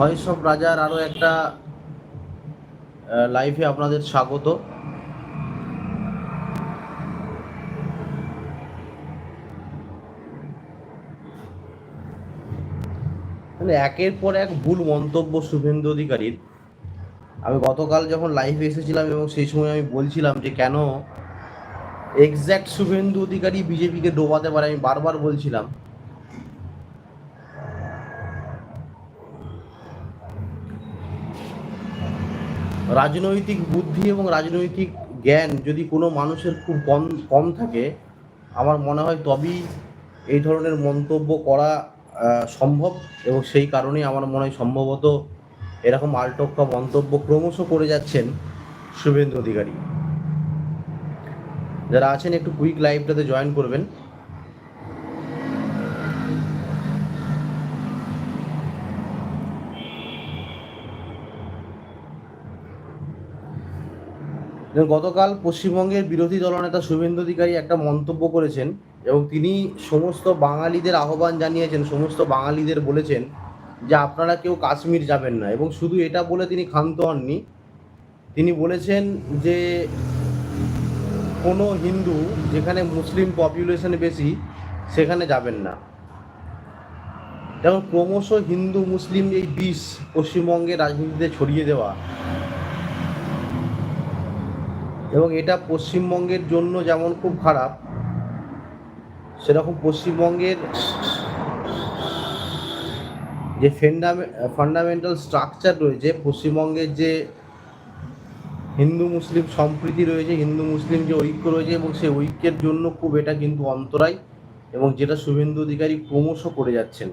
Voice of রাজার আরও একটা লাইভে আপনাদের স্বাগত। মানে একের পর এক ভুল মন্তব্য শুভেন্দু অধিকারীর। আমি গতকাল যখন লাইভে এসেছিলাম এবং সেই সময় আমি বলছিলাম যে, কেন এক্স্যাক্ট শুভেন্দু অধিকারী বিজেপিকে ডোবাতে পারে? আমি বারবার বলছিলাম। রাজনৈতিক বুদ্ধি এবং রাজনৈতিক জ্ঞান যদি কোনো মানুষের খুব কম কম থাকে, আমার মনে হয় তবেই এই ধরনের মন্তব্য করা সম্ভব এবং সেই কারণেই আমার মনে হয় সম্ভবত এরকম আলটক্কা মন্তব্য ক্রমশ করে যাচ্ছেন শুভেন্দু অধিকারী। যারা আছেন একটু কুইক লাইভটাতে জয়েন করবেন। গতকাল পশ্চিমবঙ্গের বিরোধী দলনেতা শুভেন্দু অধিকারী একটা মন্তব্য করেছেন এবং তিনি সমস্ত বাঙালিদের আহ্বান জানিয়েছেন, সমস্ত বাঙালিদের বলেছেন যে আপনারা কেউ কাশ্মীর যাবেন না এবং শুধু এটা বলে তিনি ক্ষান্ত হননি। তিনি বলেছেন যে কোনো হিন্দু যেখানে মুসলিম পপুলেশন বেশি, সেখানে যাবেন না। যেমন ক্রমশ হিন্দু মুসলিম এই বিষ পশ্চিমবঙ্গের রাজনীতিতে ছড়িয়ে দেওয়া এবং এটা পশ্চিমবঙ্গের জন্য যেমন খুব খারাপ, সেরকম পশ্চিমবঙ্গের যে ফেন্ডামে ফান্ডামেন্টাল স্ট্রাকচার রয়েছে, পশ্চিমবঙ্গের যে হিন্দু মুসলিম সম্প্রীতি রয়েছে, হিন্দু মুসলিম যে ঐক্য রয়েছে এবং সেই ঐক্যের জন্য খুব এটা কিন্তু অন্তরায় এবং যেটা শুভেন্দু অধিকারী ক্রমশ করে যাচ্ছেন।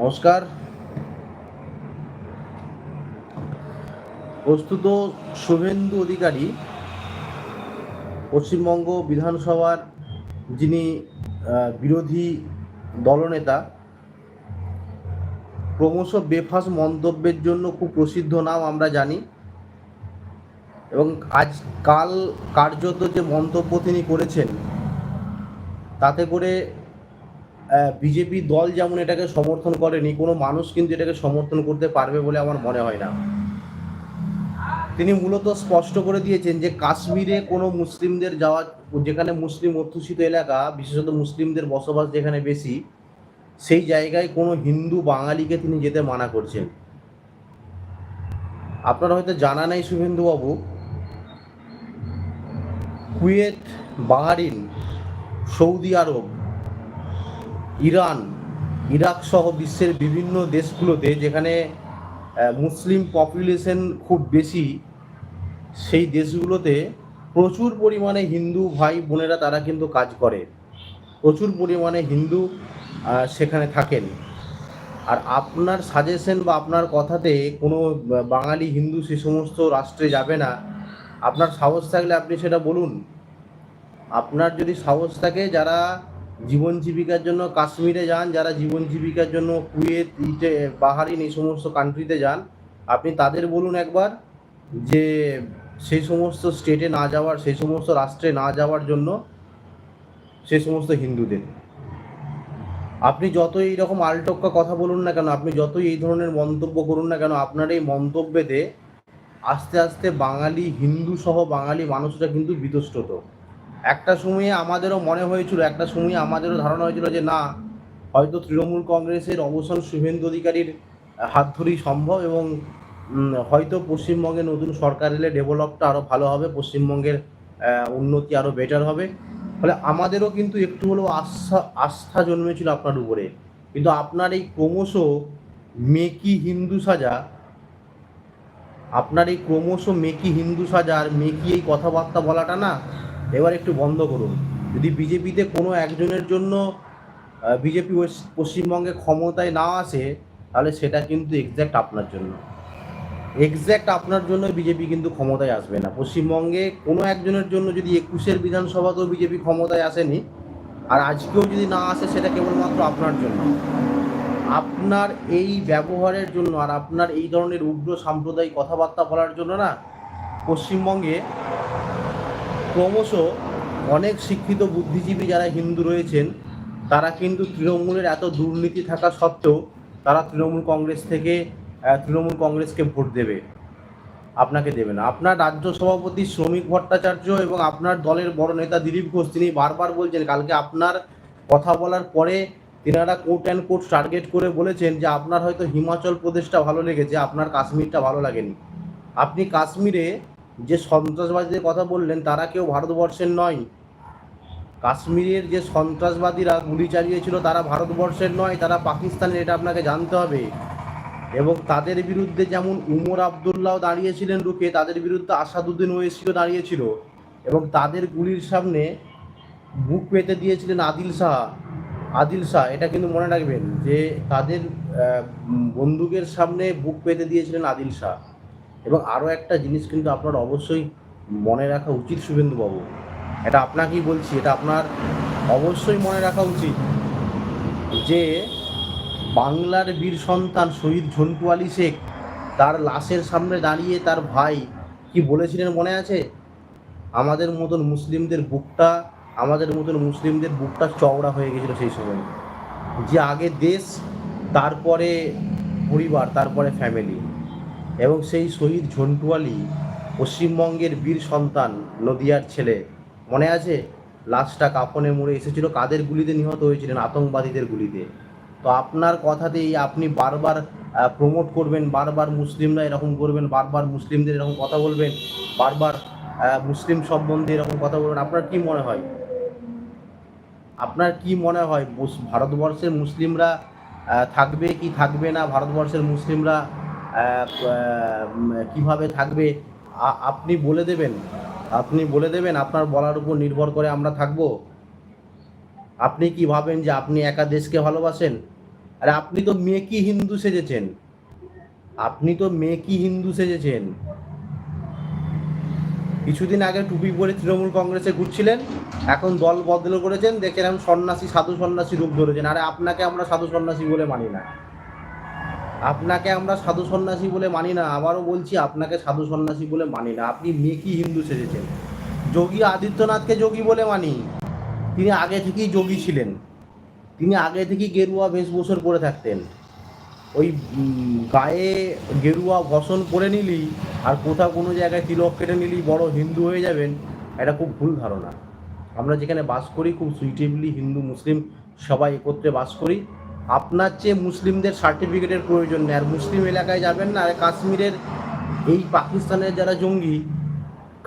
নমস্কার। প্রস্তুত শুভেন্দু অধিকারী, পশ্চিমবঙ্গ বিধানসভার যিনি বিরোধী দলনেতা, ক্রমশ বেফাস মন্তব্যের জন্য খুব প্রসিদ্ধ নাম আমরা জানি। এবং আজ কাল কার্যত যে মন্তব্য তিনি করেছেন, তাতে করে বিজেপি দল যেমন এটাকে সমর্থন করেনি, কোনো মানুষ কিন্তু এটাকে সমর্থন করতে পারবে বলে আমার মনে হয় না। তিনি মূলত স্পষ্ট করে দিয়েছেন যে কাশ্মীরে কোনো মুসলিমদের যাওয়া, যেখানে মুসলিম অধ্যুষিত এলাকা, বিশেষত মুসলিমদের বসবাস যেখানে বেশি, সেই জায়গায় কোনো হিন্দু বাঙালিকে তিনি যেতে মানা করছেন। আপনার হয়তো জানা নাই শুভেন্দুবাবু, Kuwait, Bahrain, Saudi Arab Iran, Iraq সহ বিশ্বের বিভিন্ন দেশগুলোতে যেখানে মুসলিম পপুলেশন খুব বেশি, সেই দেশগুলোতে প্রচুর পরিমাণে হিন্দু ভাই বোনেরা তারা কিন্তু কাজ করে। প্রচুর পরিমাণে হিন্দু সেখানে থাকেন। আর আপনার সাজেশন বা আপনার কথাতে কোনো বাঙালি হিন্দু সে সমস্ত রাষ্ট্রে যাবে না। আপনার সাহস থাকলে আপনি সেটা বলুন। আপনার যদি সাহস থাকে যারা জীবন জীবিকার জন্য কাশ্মীরে যান, যারা জীবন জীবিকার জন্য কুয়েত, ইটে, বাহারিন এই সমস্ত কান্ট্রিতে যান, আপনি তাদের বলুন একবার যে সেই সমস্ত স্টেটে না যাওয়ার, সেই সমস্ত রাষ্ট্রে না যাওয়ার জন্য সেই সমস্ত হিন্দুদের। আপনি যতই এইরকম আলটক্কা কথা বলুন না কেন, আপনি যতই এই ধরনের মন্তব্য করুন না কেন, আপনার এই মন্তব্যেতে আস্তে আস্তে বাঙালি হিন্দু সহ বাঙালি মানুষরা কিন্তু বিতষ্টত একটা সময়ে আমাদেরও মনে হয়েছিল, একটা সময়ে আমাদেরও ধারণা হয়েছিল যে না, হয়তো তৃণমূল কংগ্রেসের অবসান শুভেন্দু অধিকারীর হাত ধরেই সম্ভব এবং হয়তো পশ্চিমবঙ্গে নতুন সরকার এলে ডেভেলপটা আরও ভালো হবে, পশ্চিমবঙ্গের উন্নতি আরও বেটার হবে। ফলে আমাদেরও কিন্তু একটু হলেও আস্থা আস্থা জন্মেছিল আপনার উপরে। কিন্তু আপনার এই ক্রমশ মেকি হিন্দু সাজা, আপনার এই ক্রমশ মেকি হিন্দু সাজা আর মেকি এই কথাবার্তা বলাটা না এবার একটু বন্ধ করুন। যদি বিজেপিতে কোনো একজনের জন্য বিজেপি পশ্চিমবঙ্গে ক্ষমতায় না আসে, তাহলে সেটা কিন্তু এক্স্যাক্ট আপনার জন্য। এক্স্যাক্ট আপনার জন্য বিজেপি কিন্তু ক্ষমতায় আসবে না। পশ্চিমবঙ্গে কোনো একজনের জন্য যদি একুশের বিধানসভাতেও বিজেপি ক্ষমতায় আসেনি, আর আজকেও যদি না আসে, সেটা কেবলমাত্র আপনার জন্য। আপনার এই ব্যবহারের জন্য আর আপনার এই ধরনের উগ্র সাম্প্রদায়িক কথাবার্তা বলার জন্য না, পশ্চিমবঙ্গে ক্রমশ অনেক শিক্ষিত বুদ্ধিজীবী যারা হিন্দু রয়েছেন, তারা কিন্তু তৃণমূলের এত দুর্নীতি থাকা সত্ত্বেও তারা তৃণমূল কংগ্রেস থেকে তৃণমূল কংগ্রেসকে ভোট দেবে। আপনাকে দেবে না। আপনার রাজ্য সভাপতি শ্রমিক ভট্টাচার্য এবং আপনার দলের বড় নেতা দিলীপ ঘোষ, তিনি বারবার বলছেন, কালকে আপনার কথা বলার পরে তিনারা কোর্ট অ্যান্ড কোর্ট টার্গেট করে বলেছেন যে আপনার হয়তো হিমাচল প্রদেশটা ভালো লেগেছে, আপনার কাশ্মীরটা ভালো লাগেনি। আপনি কাশ্মীরে যে সন্ত্রাসবাদীদের কথা বললেন, তারা কেউ ভারতবর্ষের নয়। কাশ্মীরের যে সন্ত্রাসবাদীরা গুলি চালিয়েছিল, তারা ভারতবর্ষের নয়, তারা পাকিস্তানের, এটা আপনাকে জানতে হবে। এবং তাদের বিরুদ্ধে যেমন উমর আবদুল্লাহ দাঁড়িয়েছিলেন রুখে, তাদের বিরুদ্ধে আসাদুদ্দিন ওয়েসিও দাঁড়িয়েছিল। এবং তাদের গুলির সামনে বুক পেতে দিয়েছিলেন আদিল শাহ। আদিল শাহ, এটা কিন্তু মনে রাখবেন যে তাদের বন্দুকের সামনে বুক পেতে দিয়েছিলেন আদিল শাহ। এবং আরও একটা জিনিস কিন্তু আপনার অবশ্যই মনে রাখা উচিত শুভেন্দুবাবু। এটা আপনাকেই বলছি, এটা আপনার অবশ্যই মনে রাখা উচিত যে বাংলার বীর সন্তান শহীদ ঝন্টু আলী শেখ তার লাশের সামনে দাঁড়িয়ে তার ভাই কি বলেছিলেন মনে আছে? আমাদের মতন মুসলিমদের বুকটা, আমাদের মতন মুসলিমদের বুকটা চওড়া হয়ে গেছিল সেই সময়। যে আগে দেশ, তারপরে পরিবার, তারপরে ফ্যামিলি এবং সেই শহীদ ঝন্টুয়ালি পশ্চিমবঙ্গের বীর সন্তান নদিয়ার ছেলে। মনে আছে? লাশটা কাফনে মুড়ে এসেছিল, কাদের গুলিতে নিহত হয়েছিলেন? আতঙ্কবাদীদের গুলিতে। তো আপনার কথাতেই আপনি বারবার প্রমোট করবেন, বারবার মুসলিমরা এরকম করবেন, বারবার মুসলিমদের এরকম কথা বলবেন, বারবার মুসলিম সম্বন্ধে এরকম কথা বলবেন। আপনার কি মনে হয়? আপনার কি মনে হয়? ভারতবর্ষের মুসলিমরা থাকবে কি থাকবে না? ভারতবর্ষের মুসলিমরা কীভাবে থাকবে? আপনি বলে দেবেন। আপনি বলে দেবেন, আপনার বলার উপর নির্ভর করে আমরা থাকব। আপনি কি ভাবেন যে আপনি একা দেশকে ভালোবাসেন? আরে, আপনি তো মেকি হিন্দু সেজেছেন। আপনি তো মেকি হিন্দু সেজেছেন। কিছুদিন আগে টুপি পরে তৃণমূল কংগ্রেসে ঘুরছিলেন, এখন দল বদল করেছেন। দেখেন সন্ন্যাসী, সাধু সন্ন্যাসী রূপ ধরেছেন। আরে, আপনাকে আমরা সাধু সন্ন্যাসী বলে মানি না। আপনাকে আমরা সাধু সন্ন্যাসী বলে মানি না, আবারও বলছি আপনাকে সাধু সন্ন্যাসী বলে মানি না। আপনি মেকি হিন্দু সেজেছেন। যোগী আদিত্যনাথকে যোগী বলে মানি। তিনি আগে থেকেই যোগী ছিলেন। তিনি আগে থেকেই গেরুয়া বেশভূষণ পরে থাকতেন। ওই গায়ে গেরুয়া ভসন পরে নিলি আর কোথাও কোনো জায়গায় তিলক কেটে নিলি, বড় হিন্দু হয়ে যাবেন, এটা খুব ভুল ধারণা। আমরা যেখানে বাস করি, খুব সুইটেবলি হিন্দু, মুসলিম সবাই একত্রে বাস করি। আপনার চেয়ে মুসলিমদের সার্টিফিকেটের প্রয়োজন নেই। আর মুসলিম এলাকায় যাবেন না, আর কাশ্মীরের এই পাকিস্তানের যারা জঙ্গি,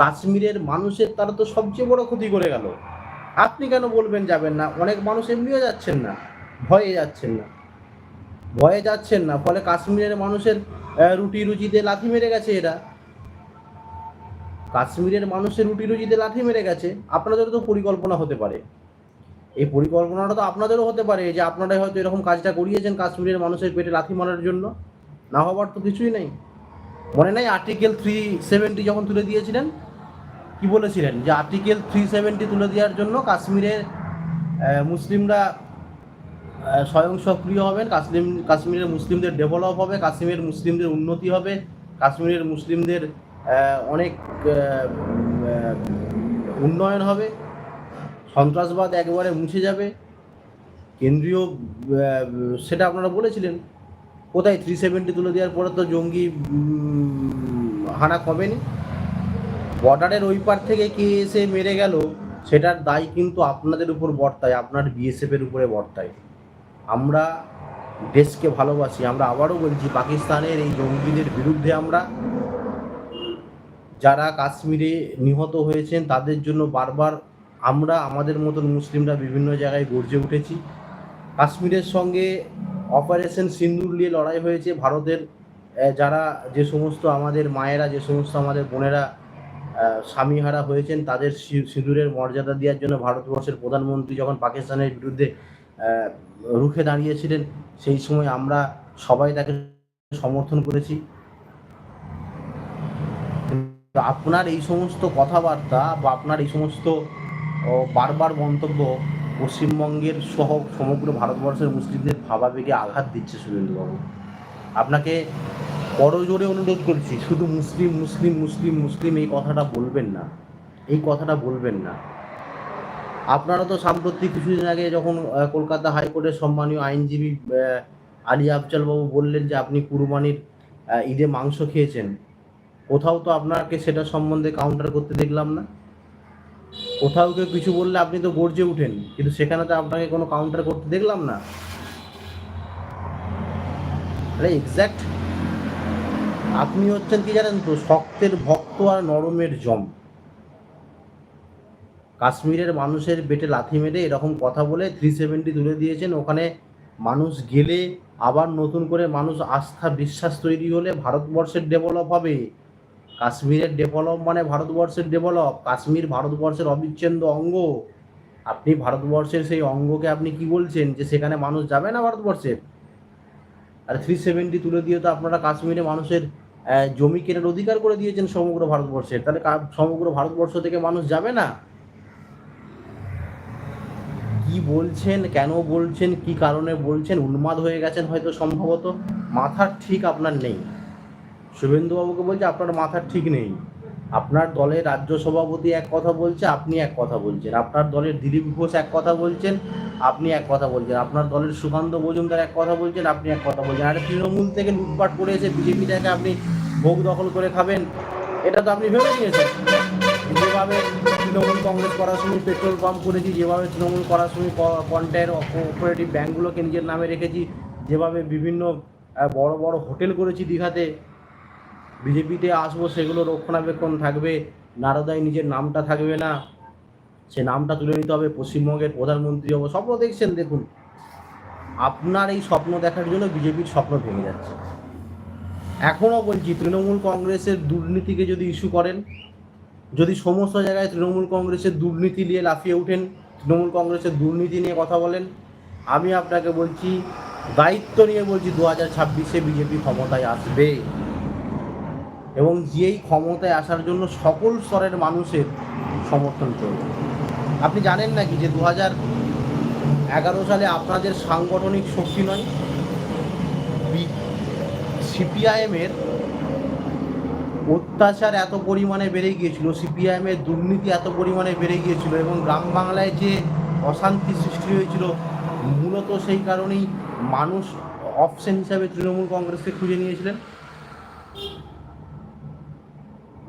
কাশ্মীরের মানুষের তারা তো সবচেয়ে বড় ক্ষতি করে গেল। আপনি কেন বলবেন যাবেন না? অনেক মানুষ এমনিও যাচ্ছেন না, ভয়ে যাচ্ছেন না। ভয়ে যাচ্ছেন না, ফলে কাশ্মীরের মানুষের রুটি রুজিতে লাথি মেরে গেছে এরা। কাশ্মীরের মানুষের রুটি রুজিতে লাথি মেরে গেছে আপনাদেরও তো পরিকল্পনা হতে পারে। এই পরিকল্পনাটা তো আপনাদেরও হতে পারে যে আপনারাই হয়তো এরকম কাজটা করিয়েছেন কাশ্মীরের মানুষের পেটে লাথি মারার জন্য। না হবার তো কিছুই নেই। মনে নাই আর্টিকেল থ্রি সেভেন্টি যখন তুলে দিয়েছিলেন, কি বলেছিলেন? যে আর্টিকেল থ্রি সেভেন্টি তুলে দেওয়ার জন্য কাশ্মীরের মুসলিমরা স্বয়ং সক্রিয় হবেন, কাশ্মীর, কাশ্মীরের মুসলিমদের ডেভেলপ হবে, কাশ্মীরের মুসলিমদের উন্নতি হবে, কাশ্মীরের মুসলিমদের অনেক উন্নয়ন হবে। সন্ত্রাসবাদ একবারে মুছে যাবে। কেন্দ্রীয় সেটা আপনারা বলেছিলেন। কোথায় থ্রি সেভেন্টি তুলে দেওয়ার পরে তো জঙ্গি হানা কমেনি বর্ডারের ওই পার থেকে কে এসে মেরে গেল, সেটার দায় কিন্তু আপনাদের উপর বর্তায়, আপনার বিএসএফ এর উপরে বর্তায়। আমরা দেশকে ভালোবাসি, আমরা আবারও বলছি, পাকিস্তানের এই জঙ্গিদের বিরুদ্ধে আমরা যারা কাশ্মীরে নিহত হয়েছেন, তাদের জন্য বারবার আমরা, আমাদের মতন মুসলিমরা বিভিন্ন জায়গায় গর্জে উঠেছি। কাশ্মীরের সঙ্গে অপারেশন সিন্দুর নিয়ে লড়াই হয়েছে ভারতের। যারা যে সমস্ত আমাদের মায়েরা, যে সমস্ত আমাদের বোনেরা স্বামীহারা হয়েছেন, তাদের সিঁদুরের মর্যাদা দেওয়ার জন্য ভারতবর্ষের প্রধানমন্ত্রী যখন পাকিস্তানের বিরুদ্ধে রুখে দাঁড়িয়েছিলেন, সেই সময় আমরা সবাই তাকে সমর্থন করেছি। আপনার এই সমস্ত কথাবার্তা বা আপনার এই সমস্ত বারবার মন্তব্য পশ্চিমবঙ্গের সহ সমগ্র ভারতবর্ষের মুসলিমদের ভাবাবেগে আঘাত দিচ্ছে সুরেন্দ্রবাবু। আপনাকে বড় জোরে অনুরোধ করছি, শুধু মুসলিম মুসলিম মুসলিম মুসলিম এই কথাটা বলবেন না। এই কথাটা বলবেন না। আপনারা তো সাম্প্রতিক কিছুদিন আগে যখন কলকাতা হাইকোর্টের সম্মানীয় আইনজীবী আলী আফজাল বাবু বললেন যে আপনি কুরবানির ঈদে মাংস খেয়েছেন, কোথাও তো আপনাকে সেটা সম্বন্ধে কাউন্টার করতে দেখলাম না। কোথাও কেউ কিছু বললে আপনি তো গর্জে উঠেন, কিন্তু সেখানে তো আপনাকে কোনো কাউন্টার করতে দেখলাম না। আরে এক্স্যাক্ট আপনি হচ্ছেন কি জানেন তো, শক্তের ভক্ত আর নরমের জম। কাশ্মীরের মানুষের পেটে লাথি মেরে এরকম কথা বলে থ্রি সেভেন্টি তুলে দিয়েছেন, ওখানে মানুষ গেলে আবার নতুন করে মানুষ আস্থা, বিশ্বাস তৈরি হলে ভারতবর্ষের ডেভেলপ হবে। কাশ্মীরের ডেভেলপ মানে ভারতবর্ষের ডেভেলপ কাশ্মীর ভারতবর্ষের অবিচ্ছেদ্য অঙ্গ। আপনি ভারতবর্ষের সেই অঙ্গকে আপনি কি বলছেন? যে সেখানে মানুষ যাবে না ভারতবর্ষের আর থ্রি সেভেন্টি তুলে দিয়ে তো আপনারা কাশ্মীরে মানুষের জমি কেনার অধিকার করে দিয়েছেন সমগ্র ভারতবর্ষের তাহলে সমগ্র ভারতবর্ষ থেকে মানুষ যাবে না? কি বলছেন? কেন বলছেন? কি কারণে বলছেন? উন্মাদ হয়ে গেছেন হয়তো সম্ভবত। মাথার ঠিক আপনার নেই। শুভেন্দুবাবুকে বলছে, আপনার মাথার ঠিক নেই। আপনার দলের রাজ্য সভাপতি এক কথা বলছে, আপনি এক কথা বলছেন। আপনার দলের দিলীপ ঘোষ এক কথা বলছেন, আপনি এক কথা বলছেন। আপনার দলের সুকান্ত মজুমদার এক কথা বলছেন, আপনি এক কথা বলছেন। আর তৃণমূল থেকে লুটপাট করে এসে বিজেপিটাকে আপনি ভোগ দখল করে খাবেন? এটা তো আপনি ভেবে নিয়েছেন। যেভাবে তৃণমূল কংগ্রেস করার সময় পেট্রোল পাম্প করেছি, যেভাবে তৃণমূল করার সময় কন্টায়ের কোঅপারেটিভ ব্যাঙ্কগুলোকে নিজের নামে রেখেছি, যেভাবে বিভিন্ন বড় বড় হোটেল করেছি দীঘাতে বিজেপিতে আসব, সেগুলো রক্ষণাবেক্ষণ থাকবে নারদায় নিজের নামটা থাকবে না, সে নামটা তুলে নিতে হবে, পশ্চিমবঙ্গের প্রধানমন্ত্রী হব, স্বপ্ন দেখছেন, দেখুন। আপনার এই স্বপ্ন দেখার জন্য বিজেপির স্বপ্ন ভেঙে যাচ্ছে। এখনও বলছি, তৃণমূল কংগ্রেসের দুর্নীতিকে যদি ইস্যু করেন, যদি সমস্ত জায়গায় তৃণমূল কংগ্রেসের দুর্নীতি নিয়ে লাফিয়ে ওঠেন, তৃণমূল কংগ্রেসের দুর্নীতি নিয়ে কথা বলেন, আমি আপনাকে বলছি, দায়িত্ব নিয়ে বলছি, দু হাজার ছাব্বিশে বিজেপি ক্ষমতায় আসবে। এবং যেই ক্ষমতায় আসার জন্য সকল স্তরের মানুষের সমর্থন করবে। আপনি জানেন নাকি যে দু হাজার এগারো সালে আপনাদের সাংগঠনিক শক্তি নয়? সিপিআইএমের অত্যাচার এত পরিমাণে বেড়ে গিয়েছিল, সিপিআইএমের দুর্নীতি এত পরিমাণে বেড়ে গিয়েছিল এবং গ্রাম বাংলায় যে অশান্তি সৃষ্টি হয়েছিল, মূলত সেই কারণেই মানুষ অপশন হিসাবে তৃণমূল কংগ্রেসকে খুঁজে নিয়েছিলেন।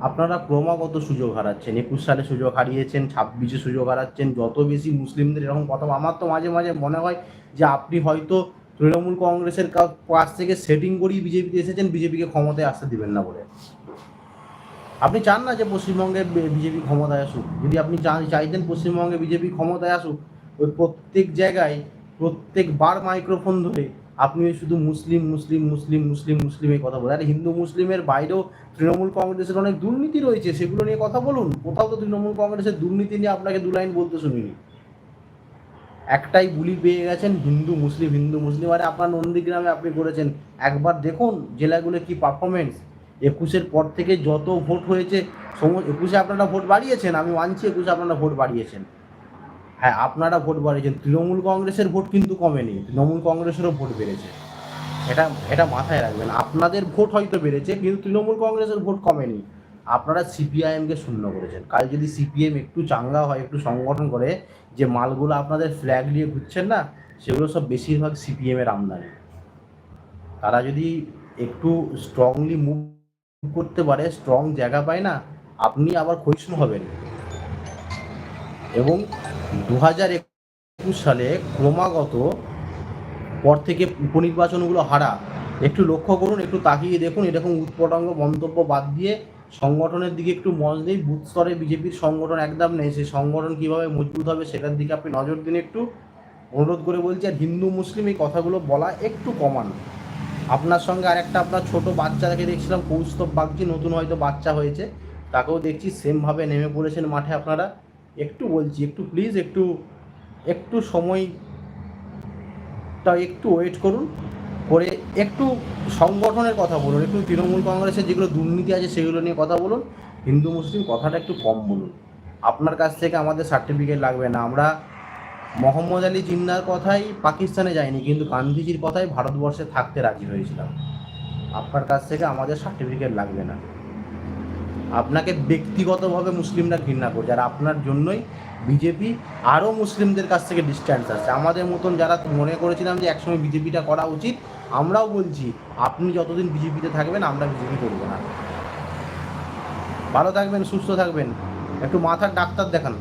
আপনারা ক্রমাগত সুযোগ হারাচ্ছেন, একুশ সালে সুযোগ হারিয়েছেন, ছাব্বিশে সুযোগ হারাচ্ছেন, যত বেশি মুসলিমদের এরকম কথা, আমার তো মাঝে মাঝে মনে হয় যে আপনি হয়তো তৃণমূল কংগ্রেসের কাছ থেকে সেটিং করেই বিজেপিতে এসেছেন, বিজেপিকে ক্ষমতায় আসতে দিবেন না বলে। আপনি চান না যে পশ্চিমবঙ্গে বিজেপি ক্ষমতায় আসুক। যদি আপনি চাইতেন পশ্চিমবঙ্গে বিজেপি ক্ষমতায় আসুক, ওই প্রত্যেক জায়গায় প্রত্যেকবার মাইক্রোফোন ধরে আপনি শুধু মুসলিম মুসলিম মুসলিম মুসলিম মুসলিম এই কথা বলেন। আরে হিন্দু, মুসলিমের বাইরেও তৃণমূল কংগ্রেসের অনেক দুর্নীতি রয়েছে, সেগুলো নিয়ে কথা বলুন। কোথাও তো তৃণমূল কংগ্রেসের দুর্নীতি নিয়ে আপনাকে দু লাইন বলতে শুনিনি। একটাই বুলি পেয়ে গেছেন হিন্দু, মুসলিম হিন্দু, মুসলিম। আরে আপনার নন্দীগ্রামে আপনি করেছেন। একবার দেখুন জেলাগুলো কি পারফরমেন্স একুশের পর থেকে যত ভোট হয়েছে, সমস্ত একুশে আপনারা ভোট বাড়িয়েছেন, আমি মানছি একুশে আপনারা ভোট বাড়িয়েছেন। হ্যাঁ আপনারা ভোট বাড়িয়েছেন। তৃণমূল কংগ্রেসের ভোট কিন্তু কমেনি, তৃণমূল কংগ্রেসেরও ভোট বেড়েছে। এটা এটা মাথায় রাখবেন, আপনাদের ভোট হয়তো বেড়েছে, কিন্তু তৃণমূল কংগ্রেসের ভোট কমেনি। আপনারা সিপিআইএমকে শূন্য করেছেন। কাল যদি সিপিএম একটু চাঙ্গা হয়, একটু সংগঠন করে, যে মালগুলো আপনাদের ফ্ল্যাগ নিয়ে ঘুরছেন না, সেগুলো সব বেশিরভাগ সিপিএমের আমদানি। তারা যদি একটু স্ট্রংলি মুভ করতে পারে স্ট্রং জায়গা পায় না, আপনি আবার ক্ষয়িষ্ণু হবেন। এবং দু হাজার একুশ সালে ক্রমাগত পর থেকে উপনির্বাচনগুলো হারা। একটু লক্ষ্য করুন, একটু তাকিয়ে দেখুন, এরকম উৎপটাঙ্গ মন্তব্য বাদ দিয়ে সংগঠনের দিকে একটু মজ নেই বুথ স্তরে বিজেপির সংগঠন একদম নেই। সেই সংগঠন কীভাবে মজবুত হবে সেটার দিকে আপনি নজর দিন একটু। অনুরোধ করে বলছি, আর হিন্দু, মুসলিম এই কথাগুলো বলা একটু কমান। আপনার সঙ্গে আরেকটা আপনার ছোট বাচ্চাকে দেখছিলাম, কৌস্তব বাগজি নতুন হয়তো বাচ্চা হয়েছে। তাকেও দেখছি, সেমভাবে নেমে পড়েছেন মাঠে আপনারা। একটু বলছি, একটু প্লিজ একটু একটু সময়টা একটু ওয়েট করুন। করে একটু সংগঠনের কথা বলুন, একটু তৃণমূল কংগ্রেসের যেগুলো দুর্নীতি আছে সেগুলো নিয়ে কথা বলুন, হিন্দু মুসলিম কথাটা একটু কম বলুন। আপনার কাছ থেকে আমাদের সার্টিফিকেট লাগবে না। আমরা মোহাম্মদ আলী জিন্নার কথাই পাকিস্তানে যাইনি, কিন্তু গান্ধীজির কথাই ভারতবর্ষে থাকতে রাজি হয়েছিলাম। আপনার কাছ থেকে আমাদের সার্টিফিকেট লাগবে না। আপনাকে ব্যক্তিগতভাবে মুসলিমরা ঘৃণা করছে আর আপনার জন্যই বিজেপি আরও মুসলিমদের কাছ থেকে ডিস্ট্যান্স আসছে। আমাদের মতন যারা মনে করেছিলাম যে একসময় বিজেপিটা করা উচিত, আমরাও বলছি, আপনি যতদিন বিজেপিতে থাকবেন, আমরা বিজেপি করব না। ভালো থাকবেন, সুস্থ থাকবেন। একটু মাথার ডাক্তার দেখান।